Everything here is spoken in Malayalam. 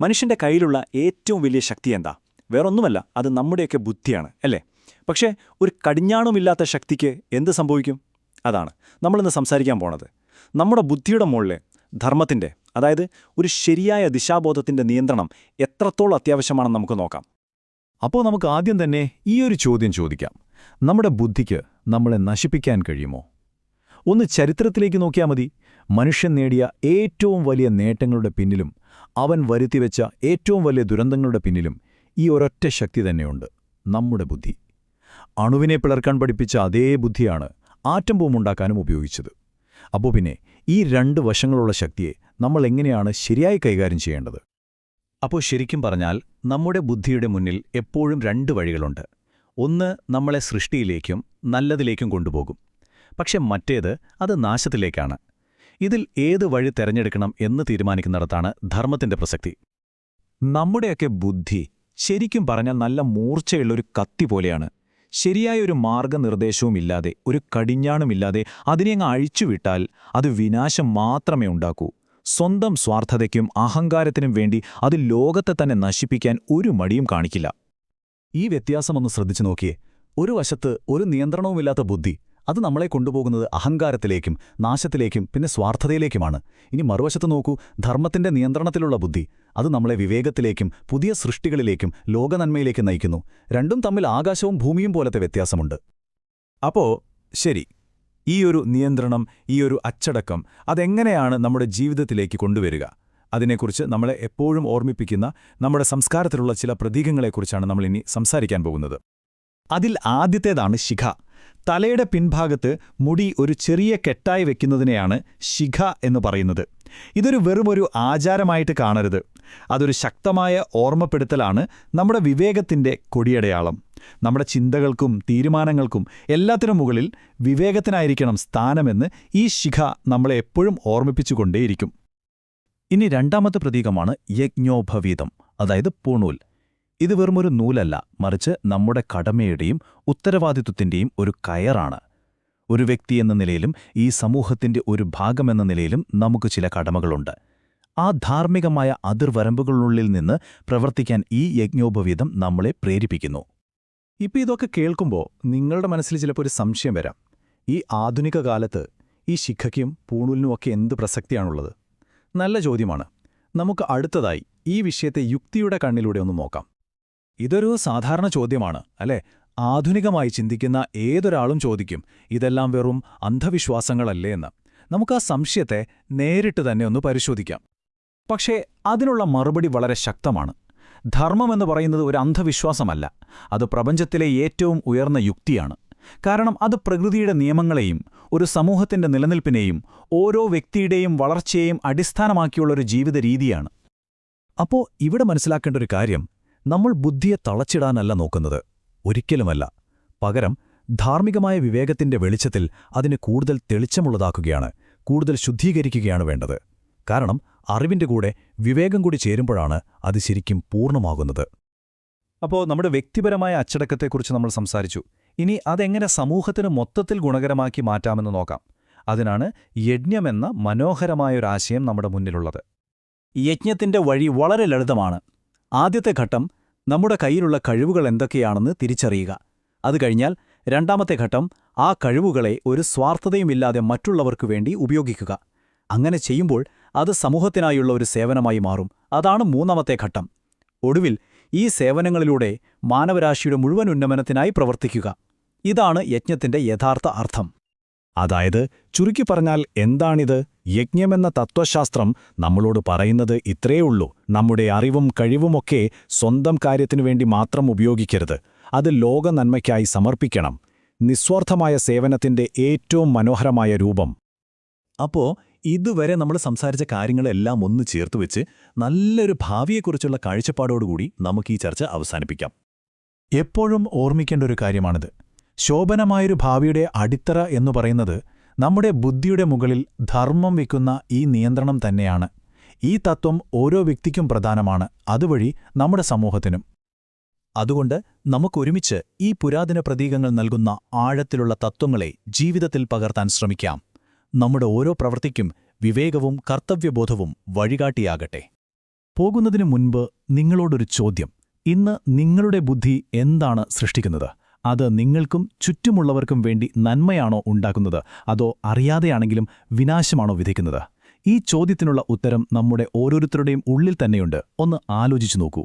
മനുഷ്യന്റെ കയ്യിലുള്ള ഏറ്റവും വലിയ ശക്തി എന്താ? വേറൊന്നുമല്ല അത് നമ്മുടെയൊക്കെ ബുദ്ധിയാണ് അല്ലേ? പക്ഷേ ഒരു കടിഞ്ഞാണുമില്ലാത്ത ശക്തിക്ക് എന്ത് സംഭവിക്കും? അതാണ് നമ്മളിന്ന് സംസാരിക്കാൻ പോണത്. നമ്മുടെ ബുദ്ധിയുടെ മുകളിൽ ധർമ്മത്തിന്റെ അതായത് ഒരു ശരിയായ ദിശാബോധത്തിന്റെ നിയന്ത്രണം എത്രത്തോളം അത്യാവശ്യമാണെന്ന് നമുക്ക് നോക്കാം. അപ്പോൾ നമുക്ക് ആദ്യം തന്നെ ഈ ഒരു ചോദ്യം ചോദിക്കാം. നമ്മുടെ ബുദ്ധിക്ക് നമ്മളെ നശിപ്പിക്കാൻ കഴിയുമോ? ഒന്ന് ചരിത്രത്തിലേക്ക് നോക്കിയാൽ മതി. മനുഷ്യൻ നേടിയ ഏറ്റവും വലിയ നേട്ടങ്ങളുടെ പിന്നിലും അവൻ വരുത്തിവെച്ച ഏറ്റവും വലിയ ദുരന്തങ്ങളുടെ പിന്നിലും ഈ ഒരൊറ്റ ശക്തി തന്നെയുണ്ട് നമ്മുടെ ബുദ്ധി. അണുവിനെ പിളർക്കാൻ പഠിപ്പിച്ച അതേ ബുദ്ധിയാണ് ആറ്റം ബോംബുണ്ടാക്കാനും ഉപയോഗിച്ചത്. അപ്പോൾ പിന്നെ ഈ രണ്ട് വശങ്ങളുള്ള ശക്തിയെ നമ്മൾ എങ്ങനെയാണ് ശരിയായി കൈകാര്യം ചെയ്യേണ്ടത്? അപ്പോൾ ശരിക്കും പറഞ്ഞാൽ നമ്മുടെ ബുദ്ധിയുടെ മുന്നിൽ എപ്പോഴും രണ്ട് വഴികളുണ്ട്. ഒന്ന് നമ്മളെ സൃഷ്ടിയിലേക്കും നല്ലതിലേക്കും കൊണ്ടുപോകും. പക്ഷെ മറ്റേത് അത് നാശത്തിലേക്കാണ്. ഇതിൽ ഏത് വഴി തെരഞ്ഞെടുക്കണം എന്ന് തീരുമാനിക്കുന്നിടത്താണ് ധർമ്മത്തിന്റെ പ്രസക്തി. നമ്മുടെയൊക്കെ ബുദ്ധി ശരിക്കും പറഞ്ഞാൽ നല്ല മൂർച്ചയുള്ളൊരു കത്തി പോലെയാണ്. ശരിയായ ഒരു മാർഗനിർദ്ദേശവും മാർഗനിർദ്ദേശവുമില്ലാതെ ഒരു കടിഞ്ഞാണുമില്ലാതെ അതിനെ അങ്ങ് അഴിച്ചുവിട്ടാൽ അത് വിനാശം മാത്രമേ ഉണ്ടാക്കൂ. സ്വന്തം സ്വാർത്ഥതയ്ക്കും അഹങ്കാരത്തിനും വേണ്ടി അത് ലോകത്തെ തന്നെ നശിപ്പിക്കാൻ ഒരു മടിയും കാണിക്കില്ല. ഈ വ്യത്യാസമൊന്ന് ശ്രദ്ധിച്ചു നോക്കിയേ. ഒരു വശത്ത് ഒരു നിയന്ത്രണവുമില്ലാത്ത ബുദ്ധി അത് നമ്മളെ കൊണ്ടുപോകുന്നത് അഹങ്കാരത്തിലേക്കും നാശത്തിലേക്കും പിന്നെ സ്വാർത്ഥതയിലേക്കുമാണ്. ഇനി മറുവശത്ത് നോക്കൂ ധർമ്മത്തിന്റെ നിയന്ത്രണത്തിലുള്ള ബുദ്ധി അത് നമ്മളെ വിവേകത്തിലേക്കും പുതിയ സൃഷ്ടികളിലേക്കും ലോകനന്മയിലേക്കും നയിക്കുന്നു. രണ്ടും തമ്മിൽ ആകാശവും ഭൂമിയും പോലത്തെ വ്യത്യാസമുണ്ട്. അപ്പോ ശരി. ഈ ഒരു നിയന്ത്രണം ഈ ഒരു അച്ചടക്കം അതെങ്ങനെയാണ് നമ്മുടെ ജീവിതത്തിലേക്ക് കൊണ്ടുവരിക? അതിനെക്കുറിച്ച് നമ്മളെ എപ്പോഴും ഓർമ്മിപ്പിക്കുന്ന നമ്മുടെ സംസ്കാരത്തിലുള്ള ചില പ്രതീകങ്ങളെക്കുറിച്ചാണ് നമ്മൾ ഇനി സംസാരിക്കാൻ പോകുന്നത്. അതിൽ ആദ്യത്തേതാണ് ശിഖ. തലയുടെ പിൻഭാഗത്ത് മുടി ഒരു ചെറിയ കെട്ടായി വെക്കുന്നതിനെയാണ് ശിഖ എന്ന് പറയുന്നത്. ഇതൊരു വെറുമൊരു ആചാരമായിട്ട് കാണരുത്. അതൊരു ശക്തമായ ഓർമ്മപ്പെടുത്തലാണ് നമ്മുടെ വിവേകത്തിന്റെ കൊടിയടയാളം. നമ്മുടെ ചിന്തകൾക്കും തീരുമാനങ്ങൾക്കും എല്ലാത്തിനും മുകളിൽ വിവേകത്തിനായിരിക്കണം സ്ഥാനമെന്ന് ഈ ശിഖ നമ്മളെ എപ്പോഴും ഓർമ്മിപ്പിച്ചുകൊണ്ടേയിരിക്കും. ഇനി രണ്ടാമത്തെ പ്രതീകമാണ് യജ്ഞോപവീതം അതായത് പൂണൂൽ. ഇത് വെറുമൊരു നൂലല്ല മറിച്ച് നമ്മുടെ കടമയുടെയും ഉത്തരവാദിത്വത്തിന്റെയും ഒരു കയറാണ്. ഒരു വ്യക്തി എന്ന നിലയിലും ഈ സമൂഹത്തിന്റെ ഒരു ഭാഗമെന്ന നിലയിലും നമുക്ക് ചില കടമകളുണ്ട്. ആ ധാർമ്മികമായ അതിർവരമ്പുകളിനുള്ളിൽ നിന്ന് പ്രവർത്തിക്കാൻ ഈ യജ്ഞോപവീതം നമ്മളെ പ്രേരിപ്പിക്കുന്നു. ഇപ്പം ഇതൊക്കെ കേൾക്കുമ്പോൾ നിങ്ങളുടെ മനസ്സിൽ ചിലപ്പോൾ ഒരു സംശയം വരാം. ഈ ആധുനിക കാലത്ത് ഈ ശിഖയ്ക്കും പൂണൂലിനുമൊക്കെ എന്ത് പ്രസക്തിയാണുള്ളത്? നല്ല ചോദ്യമാണ്. നമുക്ക് അടുത്തതായി ഈ വിഷയത്തെ യുക്തിയുടെ കണ്ണിലൂടെ ഒന്ന് നോക്കാം. ഇതൊരു സാധാരണ ചോദ്യമാണ് അല്ലേ? ആധുനികമായി ചിന്തിക്കുന്ന ഏതൊരാളും ചോദിക്കും ഇതെല്ലാം വെറും അന്ധവിശ്വാസങ്ങളല്ലേ എന്ന്. നമുക്ക് ആ സംശയത്തെ നേരിട്ട് തന്നെ ഒന്ന് പരിശോധിക്കാം. പക്ഷേ അതിനുള്ള മറുപടി വളരെ ശക്തമാണ്. ധർമ്മമെന്ന് പറയുന്നത് ഒരു അന്ധവിശ്വാസമല്ല അത് പ്രപഞ്ചത്തിലെ ഏറ്റവും ഉയർന്ന യുക്തിയാണ്. കാരണം അത് പ്രകൃതിയുടെ നിയമങ്ങളെയും ഒരു സമൂഹത്തിന്റെ നിലനിൽപ്പിനെയും ഓരോ വ്യക്തിയുടെയും വളർച്ചയെയും അടിസ്ഥാനമാക്കിയുള്ളൊരു ജീവിത രീതിയാണ് അപ്പോ ഇവിടെ മനസ്സിലാക്കേണ്ട ഒരു കാര്യം നമ്മൾ ബുദ്ധിയെ തളച്ചിടാനല്ല നോക്കുന്നത്. ഒരിക്കലുമല്ല. പകരം ധാർമ്മികമായ വിവേകത്തിന്റെ വെളിച്ചത്തിൽ അതിന് കൂടുതൽ തെളിച്ചമുള്ളതാക്കുകയാണ് കൂടുതൽ ശുദ്ധീകരിക്കുകയാണ് വേണ്ടത്. കാരണം അറിവിന്റെ കൂടെ വിവേകം കൂടി ചേരുമ്പോഴാണ് അത് ശരിക്കും പൂർണമാകുന്നത്. അപ്പോൾ നമ്മുടെ വ്യക്തിപരമായ അച്ചടക്കത്തെക്കുറിച്ച് നമ്മൾ സംസാരിച്ചു. ഇനി അതെങ്ങനെ സമൂഹത്തിന് മൊത്തത്തിൽ ഗുണകരമാക്കി മാറ്റാമെന്ന് നോക്കാം. അതിനാണ് യജ്ഞമെന്ന മനോഹരമായൊരാശയം നമ്മുടെ മുന്നിലുള്ളത്. യജ്ഞത്തിന്റെ വഴി വളരെ ലളിതമാണ്. ആദ്യത്തെ ഘട്ടം നമ്മുടെ കയ്യിലുള്ള കഴിവുകൾ എന്തൊക്കെയാണെന്ന് തിരിച്ചറിയുക. അത് കഴിഞ്ഞാൽ രണ്ടാമത്തെ ഘട്ടം ആ കഴിവുകളെ ഒരു സ്വാർത്ഥതയുമില്ലാതെ മറ്റുള്ളവർക്കു വേണ്ടി ഉപയോഗിക്കുക. അങ്ങനെ ചെയ്യുമ്പോൾ അത് സമൂഹത്തിനായുള്ള ഒരു സേവനമായി മാറും. അതാണ് മൂന്നാമത്തെ ഘട്ടം. ഒടുവിൽ ഈ സേവനങ്ങളിലൂടെ മാനവരാശിയുടെ മുഴുവൻ ഉന്നമനത്തിനായി പ്രവർത്തിക്കുക. ഇതാണ് യജ്ഞത്തിന്റെ യഥാർത്ഥ അർത്ഥം. അതായത് ചുരുക്കി പറഞ്ഞാൽ എന്താണിത്? യജ്ഞമെന്ന തത്വശാസ്ത്രം നമ്മളോട് പറയുന്നത് ഇത്രയേ ഉള്ളൂ. നമ്മുടെ അറിവും കഴിവുമൊക്കെ സ്വന്തം കാര്യത്തിനു വേണ്ടി മാത്രം ഉപയോഗിക്കരുത്. അത് ലോക നന്മയ്ക്കായി സമർപ്പിക്കണം. നിസ്വാർത്ഥമായ സേവനത്തിന്റെ ഏറ്റവും മനോഹരമായ രൂപം. അപ്പോ ഇതുവരെ നമ്മൾ സംസാരിച്ച കാര്യങ്ങളെല്ലാം ഒന്ന് ചേർത്തുവെച്ച് നല്ലൊരു ഭാവിയെക്കുറിച്ചുള്ള കാഴ്ചപ്പാടോടുകൂടി നമുക്ക് ഈ ചർച്ച അവസാനിപ്പിക്കാം. എപ്പോഴും ഓർമ്മിക്കേണ്ട ഒരു കാര്യമാണിത്. ശോഭനമായൊരു ഭാവിയുടെ അടിത്തറ എന്നു പറയുന്നത് നമ്മുടെ ബുദ്ധിയുടെ മുകളിൽ ധർമ്മം വയ്ക്കുന്ന ഈ നിയന്ത്രണം തന്നെയാണ്. ഈ തത്വം ഓരോ വ്യക്തിക്കും പ്രധാനമാണ്. അതുവഴി നമ്മുടെ സമൂഹത്തിനും. അതുകൊണ്ട് നമുക്കൊരുമിച്ച് ഈ പുരാതന പ്രതീകങ്ങൾ നൽകുന്ന ആഴത്തിലുള്ള തത്വങ്ങളെ ജീവിതത്തിൽ പകർത്താൻ ശ്രമിക്കാം. നമ്മുടെ ഓരോ പ്രവൃത്തിക്കും വിവേകവും കർത്തവ്യബോധവും വഴികാട്ടിയാകട്ടെ. പോകുന്നതിനു മുൻപ് നിങ്ങളോടൊരു ചോദ്യം. ഇന്ന് നിങ്ങളുടെ ബുദ്ധി എന്താണ് സൃഷ്ടിക്കുന്നത്? അത് നിങ്ങൾക്കും ചുറ്റുമുള്ളവർക്കും വേണ്ടി നന്മയാണോ ഉണ്ടാക്കുന്നത്? അതോ അറിയാതെയാണെങ്കിലും വിനാശമാണോ വിധിക്കുന്നത് ഈ ചോദ്യത്തിനുള്ള ഉത്തരം നമ്മുടെ ഓരോരുത്തരുടെയും ഉള്ളിൽ തന്നെയുണ്ട്. ഒന്ന് ആലോചിച്ചു നോക്കൂ.